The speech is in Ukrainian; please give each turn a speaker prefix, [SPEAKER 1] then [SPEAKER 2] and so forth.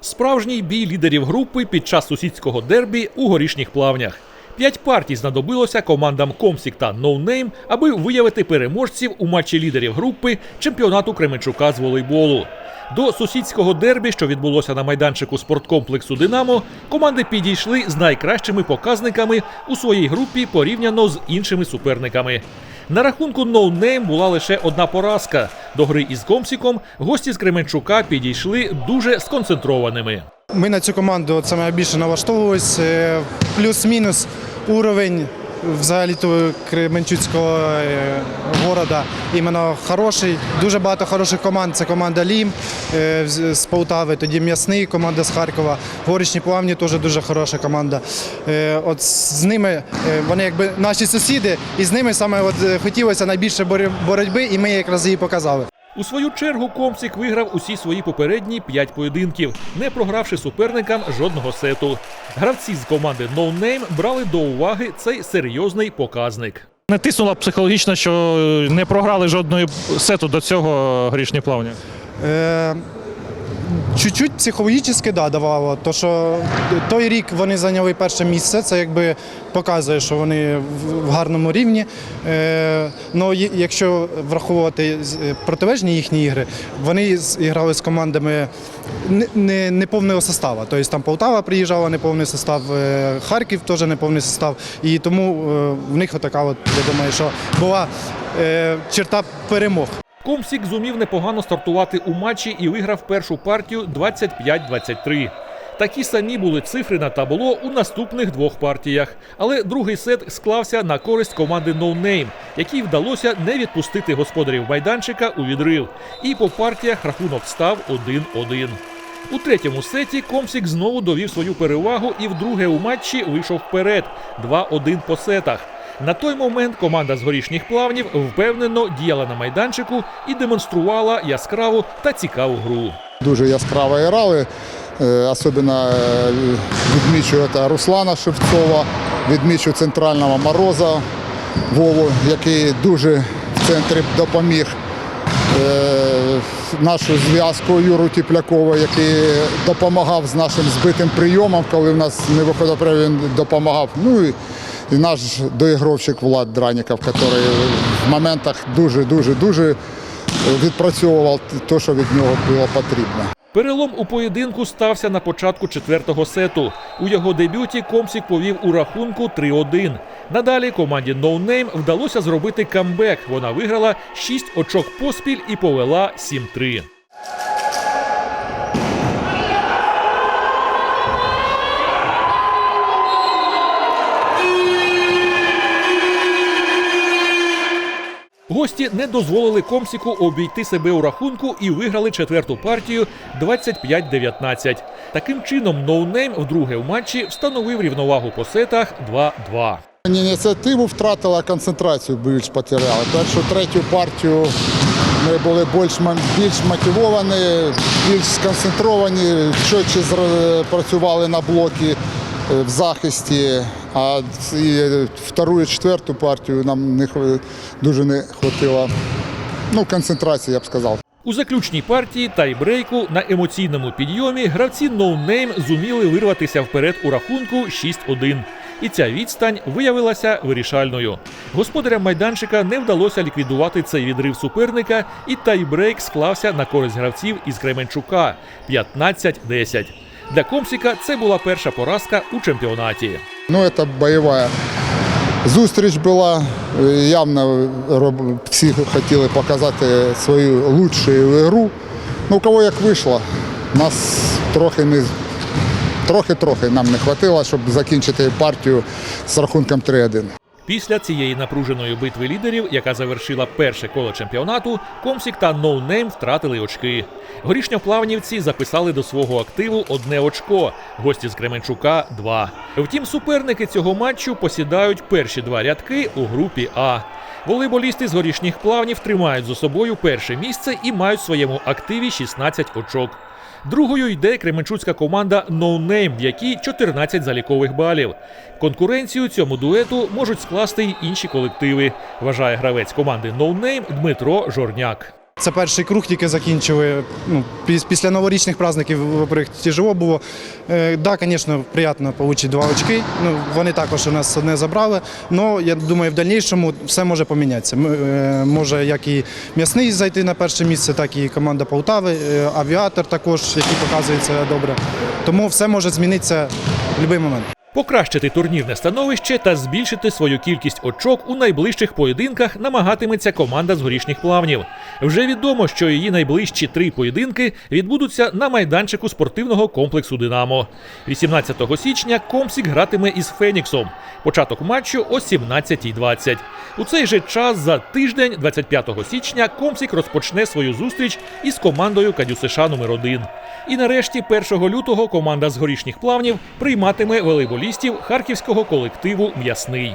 [SPEAKER 1] Справжній бій лідерів групи під час сусідського дербі у горішніх плавнях. П'ять партій знадобилося командам Комсік та Ноунейм, аби виявити переможців у матчі лідерів групи чемпіонату Кременчука з волейболу. До сусідського дербі, що відбулося на майданчику спорткомплексу Динамо, команди підійшли з найкращими показниками у своїй групі порівняно з іншими суперниками. На рахунку ноунейм була лише одна поразка. До гри із Комсіком гості з Кременчука підійшли дуже сконцентрованими.
[SPEAKER 2] Ми на цю команду от саме більше налаштовувалися. Е, Плюс-мінус уровень взагалі то Кременчуцького е, города іменно хороший. Дуже багато хороших команд. Це команда Лім е, з Полтави, тоді м'ясний, команда з Харкова. Горішні плавні теж дуже хороша команда. Е, От з ними е, вони якби наші сусіди, і з ними саме от е, хотілося найбільше боротьби, і ми якраз її показали.
[SPEAKER 1] У свою чергу Комсік виграв усі свої попередні п'ять поєдинків, не програвши суперникам жодного сету. Гравці з команди No Name брали до уваги цей серйозний показник.
[SPEAKER 3] Не тиснула психологічно, що не програли жодної сету до цього грішні плавні.
[SPEAKER 2] Е, Чуть-чуть психологічно да, давало, то що той рік вони зайняли перше місце, це якби показує, що вони в гарному рівні. Е, ну, якщо враховувати е, протилежні їхні ігри, вони грали з командами не, не, неповного составу. Тобто там Полтава приїжджала, неповний состав, е, Харків теж неповний состав. І тому е, в них отака, от, я думаю, що була е, черта перемог.
[SPEAKER 1] Комсік зумів непогано стартувати у матчі і виграв першу партію 25-23. Такі самі були цифри на табло у наступних двох партіях. Але другий сет склався на користь команди No Name, якій вдалося не відпустити господарів майданчика у відрив. І по партіях рахунок став 1-1. У третьому сеті Комсік знову довів свою перевагу і вдруге у матчі вийшов вперед 2-1 по сетах. На той момент команда з горішніх плавнів впевнено діяла на майданчику і демонструвала яскраву та цікаву гру.
[SPEAKER 4] Дуже яскраво грали. Е, Особливо е, відмічу це Руслана Шевцова, відмічу центрального Мороза Вову, який дуже в центрі допоміг. Е, Нашу зв'язку Юру Тіплякова, який допомагав з нашим збитим прийомом, коли в нас не виходив він допомагав. Ну і, і наш доігровщик Влад Драніков, який в моментах дуже-дуже дуже відпрацьовував те, що від нього було потрібно.
[SPEAKER 1] Перелом у поєдинку стався на початку четвертого сету. У його дебюті Комсік повів у рахунку 3-1. Надалі команді No Name вдалося зробити камбек. Вона виграла 6 очок поспіль і повела 7-3. Гості не дозволили Комсіку обійти себе у рахунку і виграли четверту партію 25-19. Таким чином, ноунейм вдруге в матчі встановив рівновагу по сетах 2-2.
[SPEAKER 4] Ініціативу втратила, концентрацію більш потеряли. Так що третю партію ми були більш, більш мотивовані, більш сконцентровані, чітче працювали на блокі в захисті. А і втору і четверту партію нам не дуже не хватило ну, концентрації, я б сказав.
[SPEAKER 1] У заключній партії тайбрейку на емоційному підйомі гравці ноунейм зуміли вирватися вперед у рахунку 6-1. І ця відстань виявилася вирішальною. Господарям майданчика не вдалося ліквідувати цей відрив суперника, і тайбрейк склався на користь гравців із Кременчука 15-10. Для Комсіка це була перша поразка у чемпіонаті.
[SPEAKER 4] Ну, это боевая зустріч була. Явно всі хотіли показати свою лучшу гру. Ну, у кого як вийшло, нас трохи не трохи-трохи нам не хватило, щоб закінчити партію з рахунком 3-1.
[SPEAKER 1] Після цієї напруженої битви лідерів, яка завершила перше коло чемпіонату, Комсік та Ноунейм втратили очки. Горішньоплавнівці записали до свого активу одне очко, гості з Кременчука два. Втім, суперники цього матчу посідають перші два рядки у групі А. Волейболісти з горішніх плавнів тримають за собою перше місце і мають в своєму активі 16 очок. Другою йде кременчуцька команда No Name, в якій 14 залікових балів. Конкуренцію цьому дуету можуть скласти й інші колективи, вважає гравець команди No Name Дмитро Жорняк.
[SPEAKER 2] Це перший круг тільки закінчили. Ну, після новорічних праздників, во-первых, тяжело було. Е, да, звісно, приємно отримати два очки. Ну, вони також у нас одне забрали. Але я думаю, в дальнішому все може помінятися. Е, може як і м'ясний зайти на перше місце, так і команда Полтави, е, авіатор також, який показує себе добре. Тому все може змінитися в будь-який момент.
[SPEAKER 1] Покращити турнірне становище та збільшити свою кількість очок у найближчих поєдинках намагатиметься команда з горішніх плавнів. Вже відомо, що її найближчі три поєдинки відбудуться на майданчику спортивного комплексу Динамо. 18 січня Комсік гратиме із Феніксом. Початок матчу о 17.20. У цей же час за тиждень, 25 січня, Комсік розпочне свою зустріч із командою Кадюсиша номер 1 І нарешті 1 лютого команда з горішніх плавнів прийматиме волейболістів харківського колективу М'ясний.